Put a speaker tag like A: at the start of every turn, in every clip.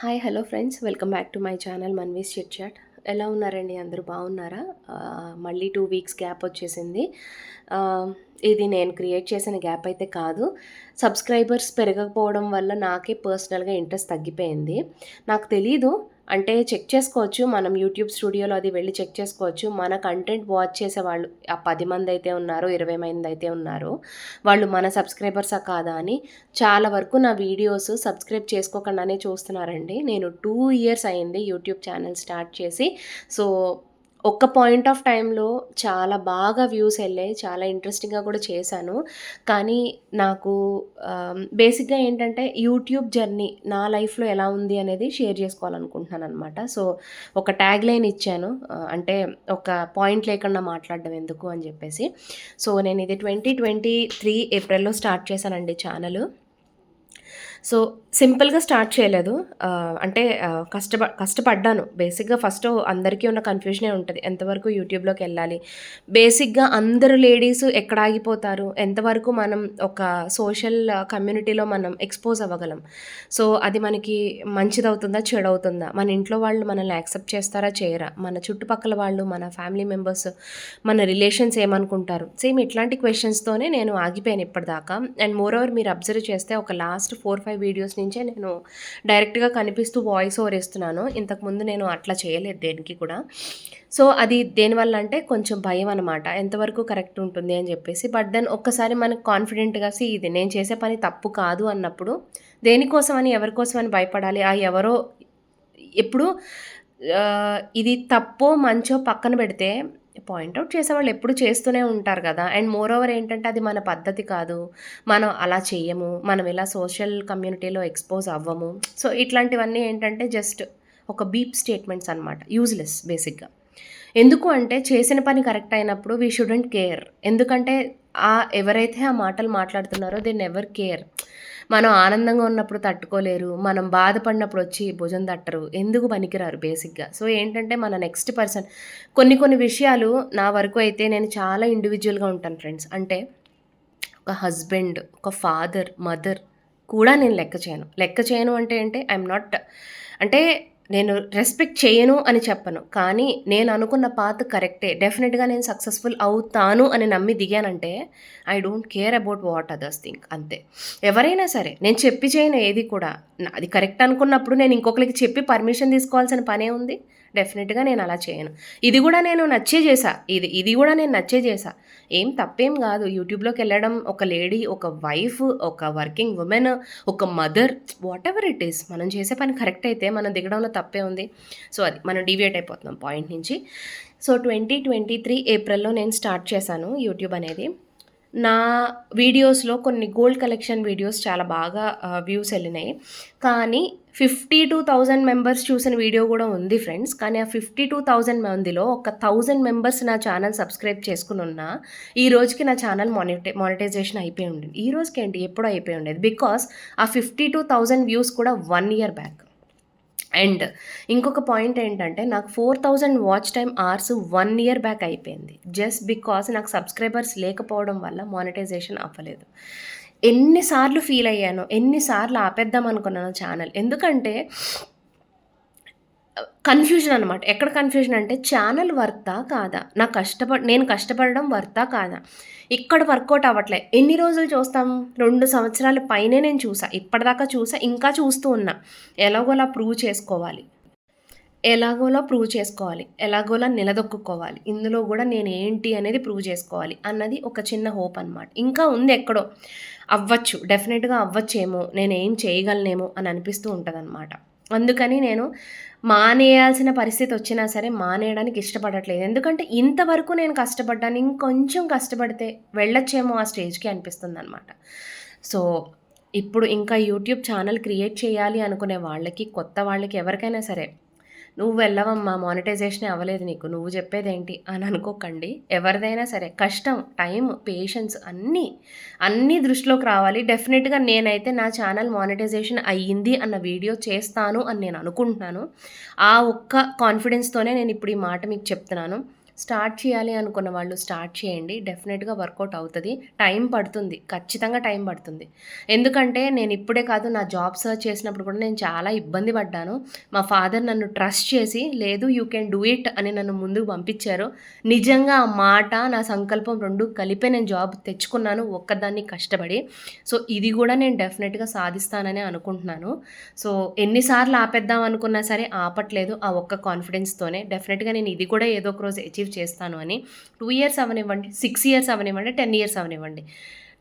A: Hi hello friends welcome back to my channel Manvi's chit chat ఎలా ఉన్నారండి? అందరూ బాగున్నారా? మళ్ళీ టూ వీక్స్ గ్యాప్ వచ్చేసింది. ఇది నేను క్రియేట్ చేసిన గ్యాప్ అయితే కాదు. సబ్స్క్రైబర్స్ పెరగకపోవడం వల్ల నాకే పర్సనల్గా ఇంట్రెస్ట్ తగ్గిపోయింది. నాకు తెలీదు అంటే చెక్ చేసుకోవచ్చు. మనం యూట్యూబ్ స్టూడియోలో అది వెళ్ళి చెక్ చేసుకోవచ్చు. మన కంటెంట్ వాచ్ చేసే వాళ్ళు ఆ పది మంది అయితే ఉన్నారు ఇరవై మంది అయితే ఉన్నారో. వాళ్ళు మన సబ్స్క్రైబర్సా కాదా అని చాలా వరకు నా వీడియోస్ సబ్స్క్రైబ్ చేసుకోకుండానే చూస్తున్నారండి. నేను టూ ఇయర్స్ అయింది యూట్యూబ్ ఛానల్ స్టార్ట్ చేసి. సో ఒక్క పాయింట్ ఆఫ్ టైంలో చాలా బాగా వ్యూస్ వెళ్ళాయి. చాలా ఇంట్రెస్టింగ్గా కూడా చేశాను. కానీ నాకు బేసిక్గా ఏంటంటే యూట్యూబ్ జర్నీ నా లైఫ్లో ఎలా ఉంది అనేది షేర్ చేసుకోవాలనుకుంటున్నాను అనమాట సో ఒక ట్యాగ్ లైన్ ఇచ్చాను అంటే ఒక పాయింట్ లేకుండా మాట్లాడడం ఎందుకు అని చెప్పేసి. సో నేను ఇది ట్వంటీ ట్వంటీ త్రీ ఏప్రిల్లో స్టార్ట్ చేశానండి ఛానల్. సో సింపుల్గా స్టార్ట్ చేయలేదు. అంటే కష్టప కష్టపడ్డాను. బేసిక్గా ఫస్ట్ అందరికీ ఉన్న కన్ఫ్యూజనే ఉంటుంది. ఎంతవరకు యూట్యూబ్లోకి వెళ్ళాలి? బేసిక్గా అందరు లేడీస్ ఎక్కడ ఆగిపోతారు? ఎంతవరకు మనం ఒక సోషల్ కమ్యూనిటీలో మనం ఎక్స్పోజ్ అవ్వగలం? సో అది మనకి మంచిదవుతుందా? చెడవుతుందా? మన ఇంట్లో వాళ్ళు మనల్ని యాక్సెప్ట్ చేస్తారా? చేయరా? మన చుట్టుపక్కల వాళ్ళు మన ఫ్యామిలీ మెంబర్స్ మన రిలేషన్స్ ఏమనుకుంటారు? సేమ్ ఇట్లాంటి క్వశ్చన్స్తోనే నేను ఆగిపోయాను ఇప్పటిదాకా. అండ్ మోర్ ఓవర్ మీరు అబ్జర్వ్ చేస్తే ఒక లాస్ట్ ఫోర్ ఫైవ్ వీడియోస్ నేను డైరెక్ట్గా కనిపిస్తూ వాయిస్ ఓవర్ ఇస్తున్నాను ఇంతకుముందు నేను అట్లా చేయలేదు దేనికి కూడా. సో అది దేనివల్ల అంటే కొంచెం భయం అనమాట ఎంతవరకు కరెక్ట్ ఉంటుంది అని చెప్పేసి. బట్ దెన్ ఒక్కసారి మనకు కాన్ఫిడెంట్గా సి ఇది నేను చేసే పని తప్పు కాదు అన్నప్పుడు దేనికోసం అని ఎవరికోసం అని భయపడాలి? ఆ ఎవరో ఎప్పుడు ఇది తప్పో మంచో పక్కన పెడితే పాయింట్అవుట్ చేసేవాళ్ళు ఎప్పుడు చేస్తూనే ఉంటారు కదా. అండ్ మోర్ ఓవర్ ఏంటంటే అది మన పద్ధతి కాదు. మనం అలా చేయము మనం ఇలా సోషల్ కమ్యూనిటీలో ఎక్స్పోజ్ అవ్వము. సో ఇట్లాంటివన్నీ ఏంటంటే జస్ట్ ఒక బీప్ స్టేట్మెంట్స్ అనమాట యూజ్లెస్ బేసిక్గా. ఎందుకు అంటే చేసిన పని కరెక్ట్ అయినప్పుడు వీ షుడెంట్ కేర్. ఎందుకంటే ఆ ఎవరైతే ఆ మాటలు మాట్లాడుతున్నారో దే నెవర్ కేర్ మనం ఆనందంగా ఉన్నప్పుడు తట్టుకోలేరు మనం బాధపడినప్పుడు వచ్చి భుజం తట్టరు ఎందుకు పనికిరారు బేసిక్గా సో ఏంటంటే మన నెక్స్ట్ పర్సన్ కొన్ని కొన్ని విషయాలు నా వరకు అయితే నేను చాలా ఇండివిజువల్గా ఉంటాను ఫ్రెండ్స్ అంటే ఒక హస్బెండ్ ఒక ఫాదర్ మదర్ కూడా నేను లెక్క చేయను. లెక్క చేయను అంటే అంటే ఐఎమ్ నాట్ అంటే నేను రెస్పెక్ట్ చేయను అని చెప్పను. కానీ నేను అనుకున్న పాత కరెక్టే డెఫినెట్గా నేను సక్సెస్ఫుల్ అవుతాను అని నమ్మి దిగానంటే I don't care about what others think అంతే. ఎవరైనా సరే నేను చెప్పి చేయను ఏది కూడా. అది కరెక్ట్ అనుకున్నప్పుడు నేను ఇంకొకరికి చెప్పి పర్మిషన్ తీసుకోవాల్సిన పనే ఉంది. డెఫినెట్గా నేను అలా చేయను. ఇది కూడా నేను నచ్చే చేసా. ఇది ఇది కూడా నేను నచ్చే చేసా. ఏం తప్పేం కాదు. యూట్యూబ్లోకి వెళ్ళడం ఒక లేడీ ఒక వైఫ్ ఒక వర్కింగ్ ఉమెన్ ఒక mother whatever it is మనం చేసే పని కరెక్ట్ అయితే మనం దిగడంలో తప్పే ఉంది. సో అది మనం డివియేట్ అయిపోతున్నాం పాయింట్ నుంచి. సో ట్వంటీ ట్వంటీ త్రీ ఏప్రిల్లో నేను స్టార్ట్ చేశాను యూట్యూబ్ అనేది. నా వీడియోస్లో కొన్ని గోల్డ్ కలెక్షన్ వీడియోస్ చాలా బాగా వ్యూస్ వెళ్ళినాయి కానీ ఫిఫ్టీ టూ థౌజండ్ మెంబర్స్ చూసిన వీడియో కూడా ఉంది ఫ్రెండ్స్. కానీ ఆ ఫిఫ్టీ టూ థౌజండ్ మందిలో ఒక థౌజండ్ మెంబర్స్ నా ఛానల్ సబ్స్క్రైబ్ చేసుకుని ఉన్నా ఈ రోజుకి నా ఛానల్ మానిటే మానిటైజేషన్ అయిపోయి ఉండేది. ఈ రోజుకి ఏంటి ఎప్పుడో అయిపోయి ఉండేది. బికాస్ ఆ ఫిఫ్టీ టూ థౌజండ్ వ్యూస్ కూడా వన్ ఇయర్ బ్యాక్. అండ్ ఇంకొక పాయింట్ ఏంటంటే నాకు four thousand watch time hours one year back అయిపోయింది. జస్ట్ బికాస్ నాకు సబ్స్క్రైబర్స్ లేకపోవడం వల్ల మానిటైజేషన్ అవ్వలేదు. ఎన్నిసార్లు ఫీల్ అయ్యాను ఎన్నిసార్లు ఆపేద్దాం అనుకున్నాను ఛానల్. ఎందుకంటే కన్ఫ్యూజన్ అనమాట ఎక్కడ కన్ఫ్యూజన్ అంటే ఛానల్ వర్తా కాదా? నా కష్టపడ నేను కష్టపడడం వర్తా కాదా? ఇక్కడ వర్కౌట్ అవ్వట్లే. ఎన్ని రోజులు చూస్తాం? రెండు సంవత్సరాల పైనే నేను చూసా. ఇప్పటిదాకా చూసా. ఇంకా చూస్తూ ఉన్నా. ఎలాగోలా ప్రూవ్ చేసుకోవాలి. ఎలాగోలా ప్రూవ్ చేసుకోవాలి. ఎలాగోలా నిలదొక్కుకోవాలి. ఇందులో కూడా నేను ఏంటి అనేది ప్రూవ్ చేసుకోవాలి అన్నది ఒక చిన్న హోప్ అనమాట ఇంకా ఉంది ఎక్కడో. అవ్వచ్చు. డెఫినెట్గా అవ్వచ్చేమో. నేను ఏం చేయగలనేమో అని అనిపిస్తూ ఉంటుంది అందుకని నేను మానేయాల్సిన పరిస్థితి వచ్చినా సరే మానేయడానికి ఇష్టపడట్లేదు. ఎందుకంటే ఇంతవరకు నేను కష్టపడ్డాను ఇంకొంచెం కష్టపడితే వెళ్ళొచ్చేమో ఆ స్టేజ్కి అనిపిస్తుంది అనమాట సో ఇప్పుడు ఇంకా యూట్యూబ్ ఛానల్ క్రియేట్ చేయాలి అనుకునే వాళ్ళకి కొత్త వాళ్ళకి ఎవరికైనా సరే నువ్వు వెళ్ళవమ్మా మానిటైజేషన్ అవ్వలేదు నీకు నువ్వు చెప్పేదేంటి? అని అనుకోకండి. ఎవరిదైనా సరే కష్టం టైం పేషెన్స్ అన్నీ అన్నీ దృష్టిలోకి రావాలి. డెఫినెట్గా నేనైతే నా ఛానల్ మానిటైజేషన్ అయ్యింది అన్న వీడియో చేస్తాను అని నేను అనుకుంటున్నాను. ఆ ఒక్క కాన్ఫిడెన్స్తోనే నేను ఇప్పుడు ఈ మాట మీకు చెప్తున్నాను. స్టార్ట్ చేయాలి అనుకున్న వాళ్ళు స్టార్ట్ చేయండి. డెఫినెట్గా వర్కౌట్ అవుతుంది. టైం పడుతుంది. ఖచ్చితంగా టైం పడుతుంది. ఎందుకంటే నేను ఇప్పుడే కాదు నా జాబ్ సర్చ్ చేసినప్పుడు కూడా నేను చాలా ఇబ్బంది పడ్డాను. మా ఫాదర్ నన్ను ట్రస్ట్ చేసి లేదు యూ కెన్ డూ ఇట్ అని నన్ను ముందుకు పంపించారు. నిజంగా ఆ మాట నా సంకల్పం రెండు కలిపే నేను జాబ్ తెచ్చుకున్నాను. ఒక్కదాన్ని కష్టపడి. సో ఇది కూడా నేను డెఫినెట్గా సాధిస్తానని అనుకుంటున్నాను. సో ఎన్నిసార్లు ఆపేద్దాం అనుకున్నా సరే ఆపట్లేదు ఆ ఒక్క కాన్ఫిడెన్స్తోనే. డెఫినెట్గా నేను ఇది కూడా ఏదో ఒక రోజు అచీవ్ చేస్తాను అని టూ ఇయర్స్ అవనివ్వండి సిక్స్ ఇయర్స్ అవనివ్వండి టెన్ ఇయర్స్ అవనివ్వండి.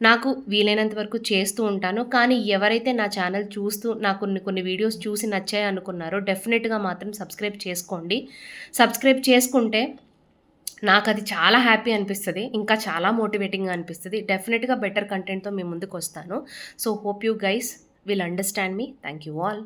A: నాకు వీలైనంత వరకు చేస్తూ ఉంటాను. కానీ ఎవరైతే నా ఛానల్ చూస్తూ నాకు కొన్ని కొన్ని వీడియోస్ చూసి నచ్చాయి అనుకున్నారో డెఫినెట్గా మాత్రం సబ్స్క్రైబ్ చేసుకోండి. సబ్స్క్రైబ్ చేసుకుంటే నాకు అది చాలా హ్యాపీ అనిపిస్తుంది. ఇంకా చాలా మోటివేటింగ్గా అనిపిస్తుంది. డెఫినెట్గా బెటర్ కంటెంట్తో మీ ముందుకు వస్తాను so hope you guys will understand me. Thank you all.